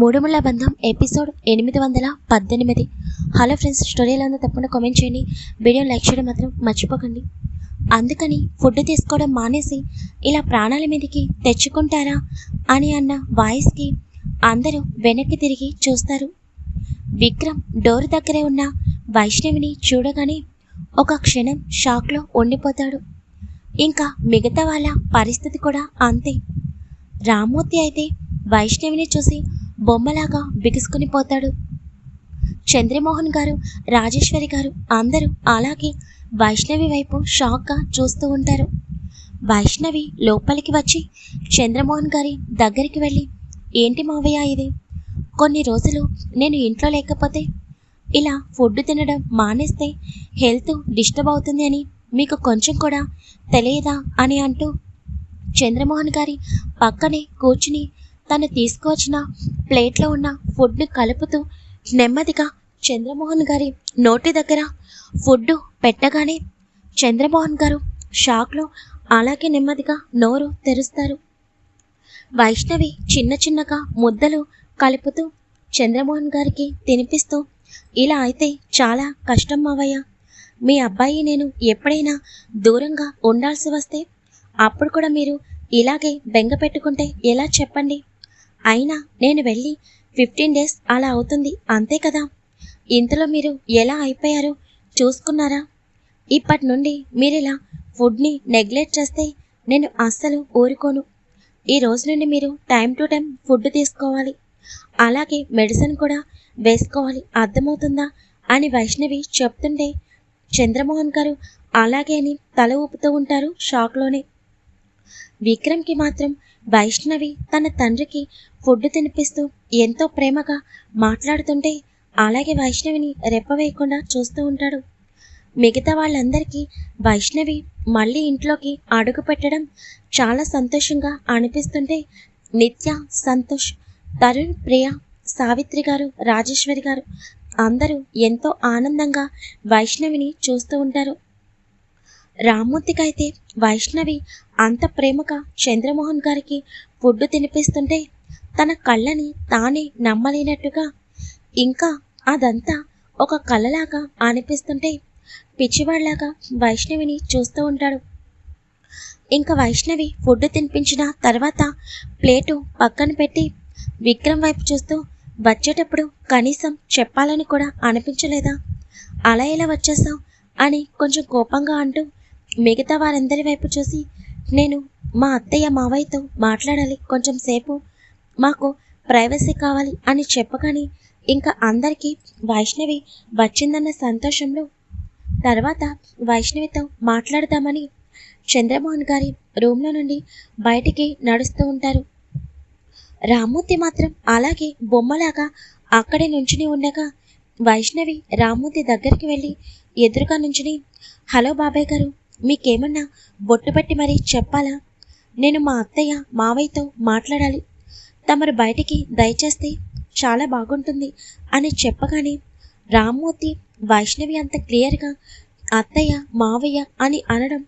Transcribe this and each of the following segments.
మూడుముళ్ళ బంధం ఎపిసోడ్ ఎనిమిది వందల పద్దెనిమిది. హలో ఫ్రెండ్స్ స్టోరీ ఎలా ఉందో తప్పకుండా కామెంట్ చేయండి. వీడియో లైక్ చేయడం మాత్రం మర్చిపోకండి. అందుకని ఫుడ్ తీసుకోవడం మానేసి ఇలా ప్రాణాల మీదకి తెచ్చుకుంటారా అని అన్న వాయిస్కి అందరూ వెనక్కి తిరిగి చూస్తారు. విక్రమ్ డోర్ దగ్గరే ఉన్న వైష్ణవిని చూడగానే ఒక క్షణం షాక్లో ఉండిపోతాడు. ఇంకా మిగతా వాళ్ళ పరిస్థితి కూడా అంతే. రామూర్తి అయితే వైష్ణవిని చూసి బొమ్మలాగా బిగుసుకుని పోతాడు. చంద్రమోహన్ గారు రాజేశ్వరి గారు అందరూ అలాగే వైష్ణవి వైపు షాక్గా చూస్తూ ఉంటారు. వైష్ణవి లోపలికి వచ్చి చంద్రమోహన్ గారి దగ్గరికి వెళ్ళి ఏంటి మావయ్య ఇది? కొన్ని రోజులు నేను ఇంట్లో లేకపోతే ఇలా ఫుడ్ తినడం మానేస్తే హెల్త్ డిస్టర్బ్ అవుతుంది అని మీకు కొంచెం కూడా తెలియదా? అని అంటూ చంద్రమోహన్ గారి పక్కనే కూర్చుని తను తీసుకువచ్చిన ప్లేట్లో ఉన్న ఫుడ్ని కలుపుతూ నెమ్మదిగా చంద్రమోహన్ గారి నోటి దగ్గర ఫుడ్ పెట్టగానే చంద్రమోహన్ గారు షాక్లో అలాగే నెమ్మదిగా నోరు తెరుస్తారు. వైష్ణవి చిన్న చిన్నగా ముద్దలు కలుపుతూ చంద్రమోహన్ గారికి తినిపిస్తూ ఇలా అయితే చాలా కష్టం మావయ్య. మీ అబ్బాయి నేను ఎప్పుడైనా దూరంగా ఉండాల్సి వస్తే అప్పుడు కూడా మీరు ఇలాగే బెంగ పెట్టుకుంటే ఎలా చెప్పండి? అయినా నేను వెళ్ళి ఫిఫ్టీన్ డేస్ అలా అవుతుంది అంతే కదా? ఇంతలో మీరు ఎలా అయిపోయారు? చూసుకున్నారా? ఇప్పటి నుండి మీరు ఇలా ఫుడ్ని నెగ్లెక్ట్ చేస్తే నేను అస్సలు ఊరుకోను. ఈ రోజు నుండి మీరు టైం టు టైం ఫుడ్ తీసుకోవాలి. అలాగే మెడిసిన్ కూడా వేసుకోవాలి. అర్థమవుతుందా? అని వైష్ణవి చెప్తుంటే చంద్రమోహన్ గారు అలాగే అని తల ఊపుతూ ఉంటారు షాక్లోనే. విక్రమ్కి మాత్రం వైష్ణవి తన తండ్రికి ఫుడ్ తినిపిస్తూ ఎంతో ప్రేమగా మాట్లాడుతుంటే అలాగే వైష్ణవిని రెప్పవేయకుండా చూస్తూ ఉంటాడు. మిగతా వాళ్ళందరికీ వైష్ణవి మళ్ళీ ఇంట్లోకి అడుగు పెట్టడం చాలా సంతోషంగా అనిపిస్తుంటే నిత్య సంతోష్ తరుణ్ ప్రియ సావిత్రి గారు రాజేశ్వరి గారు అందరూ ఎంతో ఆనందంగా వైష్ణవిని చూస్తూ ఉంటారు. రామ్మూర్తికైతే వైష్ణవి అంత ప్రేమగా చంద్రమోహన్ గారికి ఫుడ్ తినిపిస్తుంటే తన కళ్ళని తానే నమ్మలేనట్టుగా ఇంకా అదంతా ఒక కళ్ళలాగా అనిపిస్తుంటే పిచ్చివాళ్ళాగా వైష్ణవిని చూస్తూ ఉంటాడు. ఇంకా వైష్ణవి ఫుడ్ తినిపించిన తర్వాత ప్లేటు పక్కన పెట్టి విక్రమ్ వైపు చూస్తూ వచ్చేటప్పుడు కనీసం చెప్పాలని కూడా అనిపించలేదా? అలా ఎలా వచ్చేసావు? అని కొంచెం కోపంగా అంటూ మిగతా వారందరి వైపు చూసి నేను మా అత్తయ్య మావయ్యతో మాట్లాడాలి కొంచెం సేపు. మాకు ప్రైవసీ కావాలి అని చెప్పగానే ఇంకా అందరికీ వైష్ణవి వచ్చిందన్న సంతోషంలో తర్వాత వైష్ణవితో మాట్లాడదామని చంద్రమోహన్ గారి రూమ్లో నుండి బయటికి నడుస్తూ ఉంటారు. రామూర్తి మాత్రం అలాగే బొమ్మలాగా అక్కడే నుంచుని ఉండగా వైష్ణవి రామూర్తి దగ్గరికి వెళ్ళి ఎదురుగా నుంచుని హలో బాబాయ్ గారు మీకేమన్నా బొట్టు పెట్టి మరీ చెప్పాలా? నేను మా అత్తయ్య మావయ్యతో మాట్లాడాలి. తమరు బయటికి దయచేస్తే చాలా బాగుంటుంది అని చెప్పగానే రామ్మూర్తి వైష్ణవి అంత క్లియర్గా అత్తయ్య మావయ్య అని అనడం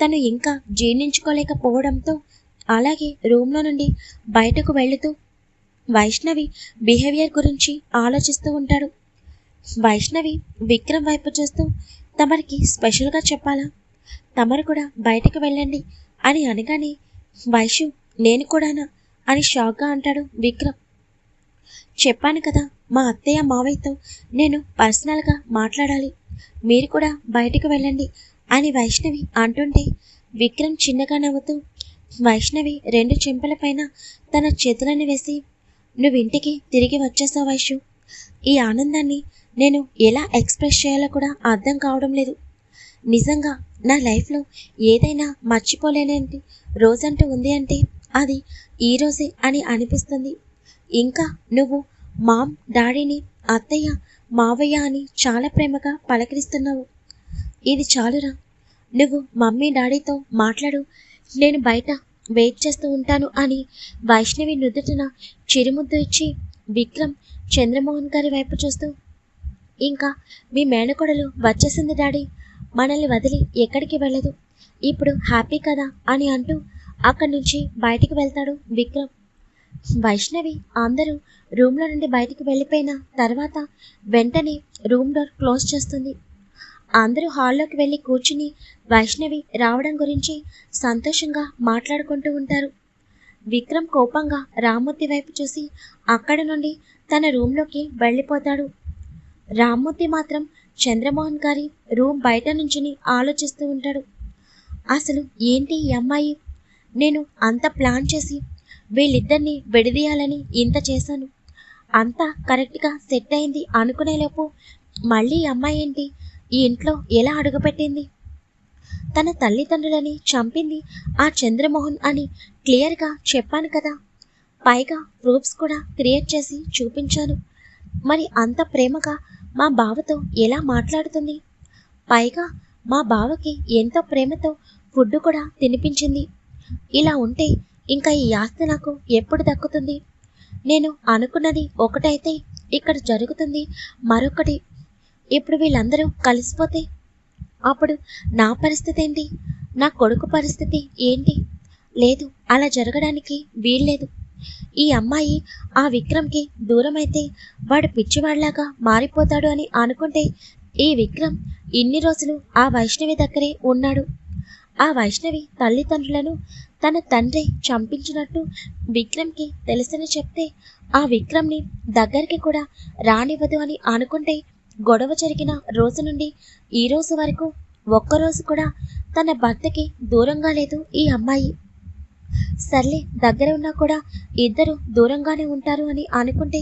తను ఇంకా జీర్ణించుకోలేకపోవడంతో అలాగే రూమ్లో నుండి బయటకు వెళుతూ వైష్ణవి బిహేవియర్ గురించి ఆలోచిస్తూ ఉంటాడు. వైష్ణవి విక్రమ్ వైపు చూస్తూ తమరికి స్పెషల్గా చెప్పాలా? తమరు కూడా బయటకు వెళ్ళండి అని అనగానే వైషు నేను కూడానా? అని షాక్గా అంటాడు విక్రమ్. చెప్పాను కదా మా అత్తయ్య మావయ్యతో నేను పర్సనల్గా మాట్లాడాలి. మీరు కూడా బయటకు వెళ్ళండి అని వైష్ణవి అంటుంటే విక్రమ్ చిన్నగా నవ్వుతూ వైష్ణవి రెండు చెంపల పైన తన చేతులను వేసి నువ్వు ఇంటికి తిరిగి వచ్చేసావు వైషు ఈ ఆనందాన్ని నేను ఎలా ఎక్స్ప్రెస్ చేయాలో కూడా అర్థం కావడం లేదు. నిజంగా నా లైఫ్లో ఏదైనా మర్చిపోలేనంటి? రోజంటూ ఉంది అంటే అది ఈరోజే అని అనిపిస్తుంది. ఇంకా నువ్వు మామ్ డాడీని అత్తయ్య మావయ్య అని చాలా ప్రేమగా పలకరిస్తున్నావు. ఇది చాలురా. నువ్వు మమ్మీ డాడీతో మాట్లాడు. నేను బయట వెయిట్ చేస్తూ ఉంటాను అని వైష్ణవి నుదుటిన చిరుముద్దు ఇచ్చి విక్రమ్ చంద్రమోహన్ గారి వైపు చూస్తూ ఇంకా మీ మేనకోడలు వచ్చేసింది డాడీ. మనల్ని వదిలి ఎక్కడికి వెళ్ళదు. ఇప్పుడు హ్యాపీ కదా అని అంటూ అక్కడి నుంచి బయటికి వెళ్తాడు విక్రమ్. వైష్ణవి అందరూ రూమ్లో నుండి బయటికి వెళ్ళిపోయిన తర్వాత వెంటనే రూమ్ డోర్ క్లోజ్ చేస్తుంది. అందరూ హాల్లోకి వెళ్ళి కూర్చుని వైష్ణవి రావడం గురించి సంతోషంగా మాట్లాడుకుంటూ ఉంటారు. విక్రమ్ కోపంగా రామ్మూర్తి వైపు చూసి అక్కడ నుండి తన రూమ్లోకి వెళ్ళిపోతాడు. రామ్మూర్తి మాత్రం చంద్రమోహన్ గారి రూమ్ బయట నుంచుని ఆలోచిస్తూ ఉంటాడు. అసలు ఏంటి ఈ అమ్మాయి? నేను అంత ప్లాన్ చేసి వీళ్ళిద్దరిని విడదీయాలని ఇంత చేశాను. అంతా కరెక్ట్గా సెట్ అయింది అనుకునేలోపు మళ్ళీ అమ్మాయి ఏంటి? ఈ ఇంట్లో ఎలా అడుగుపెట్టింది? తన తల్లిదండ్రులని చంపింది ఆ చంద్రమోహన్ అని క్లియర్గా చెప్పాను కదా. పైగా ప్రూఫ్స్ కూడా క్రియేట్ చేసి చూపించాను. మరి అంత ప్రేమగా మా బావతో ఎలా మాట్లాడుతుంది? పైగా మా బావకి ఎంతో ప్రేమతో ఫుడ్ కూడా తినిపించింది. ఇలా ఉంటే ఇంకా ఈ ఆస్తి నాకు ఎప్పుడు దక్కుతుంది? నేను అనుకున్నది ఒకటైతే ఇక్కడ జరుగుతుంది మరొకటి. ఇప్పుడు వీళ్ళందరూ కలిసిపోతే అప్పుడు నా పరిస్థితి ఏంటి? నా కొడుకు పరిస్థితి ఏంటి? లేదు అలా జరగడానికి వీల్లేదు. ఈ అమ్మాయి ఆ విక్రమ్కి దూరమైతే వాడు పిచ్చివాడిలాగా మారిపోతాడు అని అనుకుంటే ఈ విక్రమ్ ఇన్ని రోజులు ఆ వైష్ణవి దగ్గరే ఉన్నాడు. ఆ వైష్ణవి తల్లిదండ్రులను తన తండ్రి చంపించినట్టు విక్రమ్కి తెలుసని చెప్తే ఆ విక్రమ్ని దగ్గరికి కూడా రానివ్వదు అని అనుకుంటే గొడవ జరిగిన రోజు నుండి ఈ రోజు వరకు ఒక్కరోజు కూడా తన భర్తకి దూరంగా లేదు ఈ అమ్మాయి. సర్లే దగ్గర ఉన్నా కూడా ఇద్దరు దూరంగానే ఉంటారు అని అనుకుంటే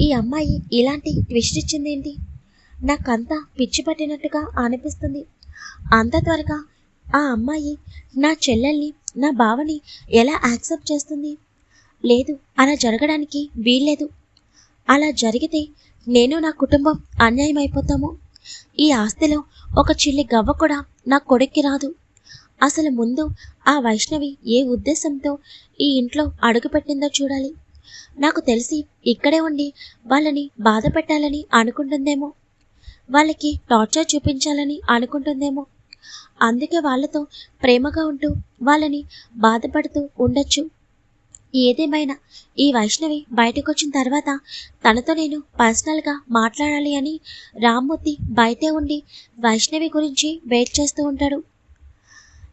ఈ అమ్మాయి ఇలాంటి ట్విస్ట్ ఇచ్చిందేంటి? నాకంతా పిచ్చి పట్టినట్టుగా అనిపిస్తుంది. అంత త్వరగా ఆ అమ్మాయి నా చెల్లెల్ని నా బావని ఎలా యాక్సెప్ట్ చేస్తుంది? లేదు అలా జరగడానికి వీల్లేదు. అలా జరిగితే నేను నా కుటుంబం అన్యాయం అయిపోతాము ఈ ఆస్తిలో ఒక చిల్లి గవ్వ కూడా నా కొడుక్కి రాదు. అసలు ముందు ఆ వైష్ణవి ఏ ఉద్దేశంతో ఈ ఇంట్లో అడుగుపెట్టిందో చూడాలి. నాకు తెలిసి ఇక్కడే ఉండి వాళ్ళని బాధ పెట్టాలని అనుకుంటుందేమో. వాళ్ళకి టార్చర్ చూపించాలని అనుకుంటుందేమో. అందుకే వాళ్ళతో ప్రేమగా ఉంటూ వాళ్ళని బాధపడుతూ ఉండొచ్చు. ఏదేమైనా ఈ వైష్ణవి బయటకు వచ్చిన తర్వాత తనతో నేను పర్సనల్గా మాట్లాడాలి అని రామ్మూర్తి బయటే ఉండి వైష్ణవి గురించి వెయిట్ చేస్తూ ఉంటాడు.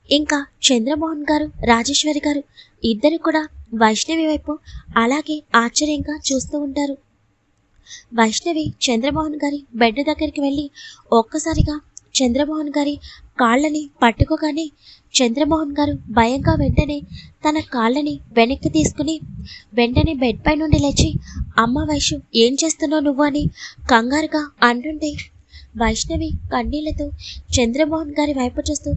ఇంకా చంద్రమోహన్ గారు రాజేశ్వరి గారు ఇద్దరు కూడా వైష్ణవి వైపు అలాగే ఆశ్చర్యంగా చూస్తూ ఉంటారు. వైష్ణవి చంద్రమోహన్ గారి బెడ్ దగ్గరికి వెళ్ళి ఒక్కసారిగా చంద్రమోహన్ గారి కాళ్ళని పట్టుకోగానే చంద్రమోహన్ గారు భయంగా వెంటనే తన కాళ్ళని వెనక్కి తీసుకుని వెంటనే బెడ్ పై నుండి లేచి అమ్మ వైషు ఏం చేస్తున్నావు నువ్వు? అని కంగారుగా అంటుంటే వైష్ణవి కన్నీళ్ళతో చంద్రమోహన్ గారి వైపు చూస్తూ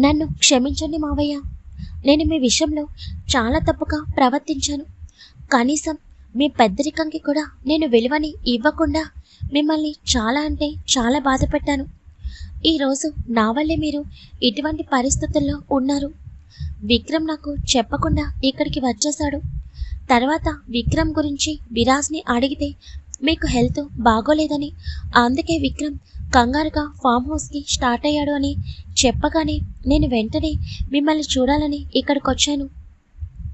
నన్ను క్షమించండి మావయ్య. నేను మీ విషయంలో చాలా తప్పుగా ప్రవర్తించాను. కనీసం మీ పెద్దరికంకి కూడా నేను విలువని ఇవ్వకుండా మిమ్మల్ని చాలా అంటే చాలా బాధ పెట్టాను. ఈరోజు నా వల్లే మీరు ఇటువంటి పరిస్థితుల్లో ఉన్నారు. విక్రమ్ నాకు చెప్పకుండా ఇక్కడికి వచ్చేశాడు. తర్వాత విక్రమ్ గురించి విరాజ్ని అడిగితే మీకు హెల్త్ బాగోలేదని అందుకే విక్రమ్ కంగారుగా ఫామ్ హౌస్కి స్టార్ట్ అయ్యాడు అని చెప్పగానే నేను వెంటనే మిమ్మల్ని చూడాలని ఇక్కడికి వచ్చాను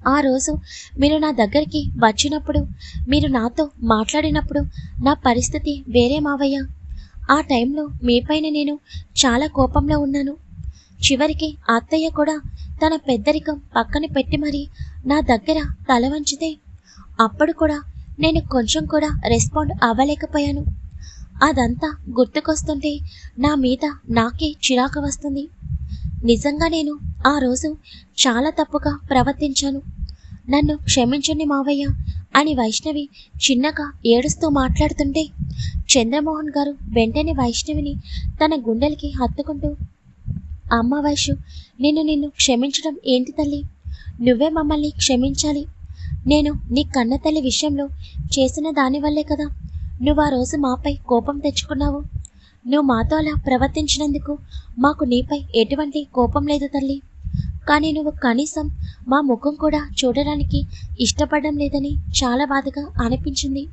ఆ రోజు మీరు నా దగ్గరికి వచ్చినప్పుడు మీరు నాతో మాట్లాడినప్పుడు నా పరిస్థితి వేరే మావయ్య. ఆ టైంలో మీపైన నేను చాలా కోపంలో ఉన్నాను. చివరికి అత్తయ్య కూడా తన పెద్దరికం పక్కన పెట్టి మరి నా దగ్గర తల వంచితే అప్పుడు కూడా నేను కొంచెం కూడా రెస్పాండ్ అవ్వలేకపోయాను. అదంతా గుర్తుకొస్తుంటే నా మీద నాకే చిరాకు వస్తుంది. నిజంగా నేను ఆ రోజు చాలా తప్పుగా ప్రవర్తించాను. నన్ను క్షమించండి మావయ్య అని వైష్ణవి చిన్నగా ఏడుస్తూ మాట్లాడుతుంటే చంద్రమోహన్ గారు వెంటనే వైష్ణవిని తన గుండెలకి హత్తుకుంటూ అమ్మ వైషు నిన్ను నిన్ను క్షమించడం ఏంటి తల్లి? నువ్వే మమ్మల్ని క్షమించాలి. నేను నీ కన్న తల్లి విషయంలో చేసిన దానివల్లే కదా నువ్వు ఆ రోజు మాపై కోపం తెచ్చుకున్నావు? నువ్వు మాతో అలా ప్రవర్తించినందుకు మాకు నీపై ఎటువంటి కోపం లేదు తల్లి. కానీ నువ్వు కనీసం మా ముఖం కూడా చూడడానికి ఇష్టపడడం లేదని చాలా బాధగా అనిపించింది.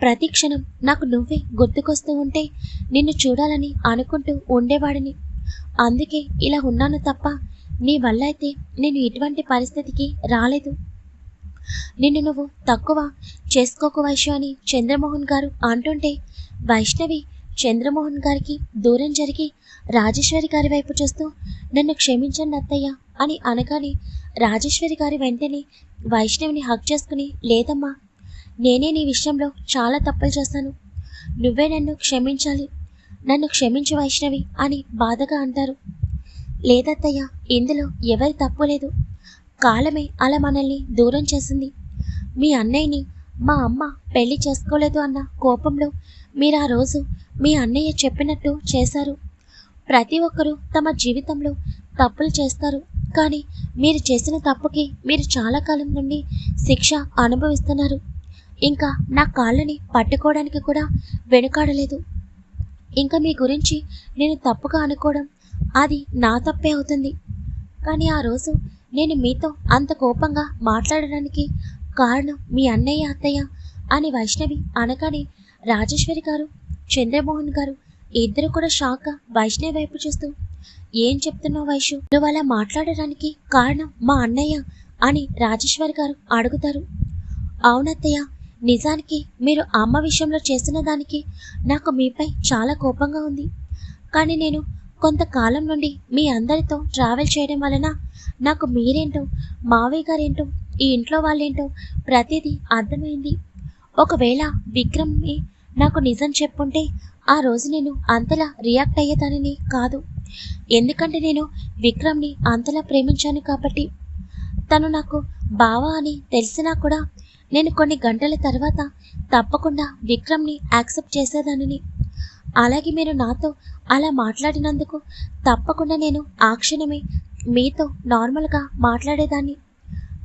ప్రతి క్షణం నాకు నువ్వే గుర్తుకొస్తూ ఉంటే నిన్ను చూడాలని అనుకుంటూ ఉండేవాడిని. అందుకే ఇలా ఉన్నాను తప్ప నీ వల్ల అయితే నేను ఇటువంటి పరిస్థితికి రాలేదు. నిన్ను నువ్వు తక్కువ చేసుకోకు వైశ్య అని చంద్రమోహన్ గారు అంటుంటే వైష్ణవి చంద్రమోహన్ గారికి దూరం జరిగి రాజేశ్వరి గారి వైపు చూస్తూ నన్ను క్షమించండి అత్తయ్య అని అనగానే రాజేశ్వరి గారి వెంటనే వైష్ణవిని హక్ చేసుకుని లేదమ్మా నేనే నీ విషయంలో చాలా తప్పులు చేశాను నువ్వే నన్ను క్షమించాలి. నన్ను క్షమించు వైష్ణవి అని బాధగా అంటారు. లేదత్తయ్య ఇందులో ఎవరి తప్పు లేదు. కాలమే అలా మనల్ని దూరం చేసింది. మీ అన్నయ్యని మా అమ్మ పెళ్ళి చేసుకోలేదు అన్న కోపంలో మీరు ఆ రోజు మీ అన్నయ్య చెప్పినట్టు చేశారు. ప్రతి ఒక్కరూ తమ జీవితంలో తప్పులు చేస్తారు. కానీ మీరు చేసిన తప్పుకి మీరు చాలా కాలం నుండి శిక్ష అనుభవిస్తున్నారు. ఇంకా నా కాళ్ళని పట్టుకోవడానికి కూడా వెనుకాడలేదు. ఇంకా మీ గురించి నేను తప్పుగా అనుకోవడం అది నా తప్పే అవుతుంది. కానీ ఆ రోజు నేను మీతో అంత కోపంగా మాట్లాడడానికి కారణం మీ అన్నయ్య అత్తయ్య అని వైష్ణవి అనగానే రాజేశ్వరి గారు చంద్రమోహన్ గారు ఇద్దరు కూడా షాక్గా వైష్ణవి వైపు చూస్తూ ఏం చెప్తున్నావు వైషు నువ్వు అలా మాట్లాడడానికి కారణం మా అన్నయ్య? అని రాజేశ్వరి గారు అడుగుతారు. అవునత్తయ్య నిజానికి మీరు అమ్మ విషయంలో చేసిన దానికి నాకు మీపై చాలా కోపంగా ఉంది. కానీ నేను కొంతకాలం నుండి మీ అందరితో ట్రావెల్ చేయడం వలన నాకు మీరేంటో మావయ్య గారేంటో ఈ ఇంట్లో వాళ్ళేంటో ప్రతిదీ అర్థమైంది. ఒకవేళ విక్రమ్ని నాకు నిజం చెప్పుంటే ఆ రోజు నేను అంతలా రియాక్ట్ అయ్యేదానిని కాదు. ఎందుకంటే నేను విక్రమ్ని అంతలా ప్రేమించాను కాబట్టి. తను నాకు బావా అని తెలిసినా కూడా నేను కొన్ని గంటల తర్వాత తప్పకుండా విక్రమ్ని యాక్సెప్ట్ చేసేదానిని. అలాగే మీరు నాతో అలా మాట్లాడినందుకు తప్పకుండా నేను ఆ క్షణమే మీతో నార్మల్గా మాట్లాడేదాన్ని.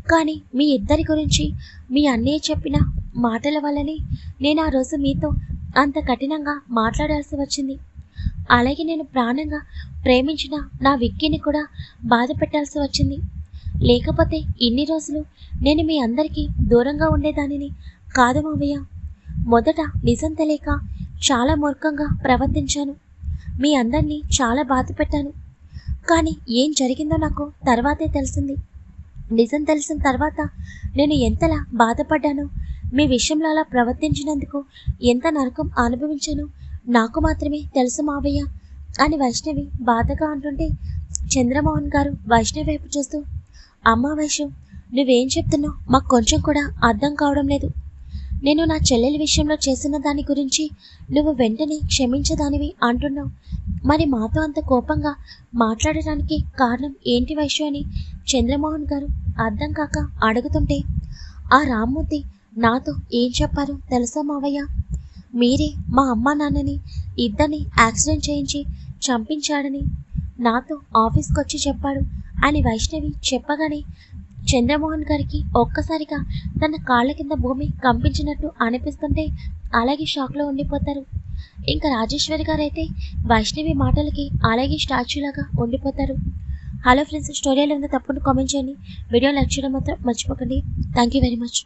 కానీ మీ ఇద్దరి గురించి మీ అన్నయ్య చెప్పిన మాటల వల్లనే నేను ఆ రోజు మీతో అంత కఠినంగా మాట్లాడాల్సి వచ్చింది. అలాగే నేను ప్రాణంగా ప్రేమించిన నా విక్కీని కూడా బాధ పెట్టాల్సి వచ్చింది. లేకపోతే ఇన్ని రోజులు నేను మీ అందరికీ దూరంగా ఉండేదానిని కాదు మావయ్య. మొదట నిజం తెలియక చాలా మూర్ఖంగా ప్రవర్తించాను. మీ అందరినీ చాలా బాధ పెట్టాను. కానీ ఏం జరిగిందో నాకు తర్వాతే తెలిసింది. నిజం తెలిసిన తర్వాత నేను ఎంతలా బాధపడ్డానో మీ విషయంలో అలా ప్రవర్తించినందుకు ఎంత నరకం అనుభవించానో నాకు మాత్రమే తెలుసు మావయ్య అని వైష్ణవి బాధగా అంటుంటే చంద్రమోహన్ గారు వైష్ణవి వైపు చూస్తూ అమ్మా వైష్ణవ్ నువ్వేం చెప్తున్నావు? మాకు కొంచెం కూడా అర్థం కావడం లేదు. నేను నా చెల్లెలి విషయంలో చేసిన దాని గురించి నువ్వు వెంటనే క్షమించదానివి అంటున్నావు. మరి మాతో అంత కోపంగా మాట్లాడడానికి కారణం ఏంటి వైశ్య అని చంద్రమోహన్ గారు అర్థం కాక అడుగుతుంటే ఆ రామ్మూర్తి నాతో ఏం చెప్పారు తెలుసా మావయ్య? మీరే మా అమ్మ నాన్నని ఇద్దరిని యాక్సిడెంట్ చేయించి చంపించాడని నాతో ఆఫీస్కి వచ్చి చెప్పాడు అని వైష్ణవి చెప్పగానే చంద్రమోహన్ గారికి ఒక్కసారిగా తన కాళ్ళ కింద భూమి కంపించినట్టు అనిపిస్తుంటే అలాగే షాక్లో ఉండిపోతారు. ఇంకా రాజేశ్వరి గారు అయితే వైష్ణవి మాటలకి అలాగే స్టాచ్యూలాగా ఉండిపోతారు. హలో ఫ్రెండ్స్ స్టోరీలో ఉంది తప్పకుండా కామెంట్ చేయండి. వీడియో లైక్ చేయడం మాత్రం మర్చిపోకండి. Thank you very much.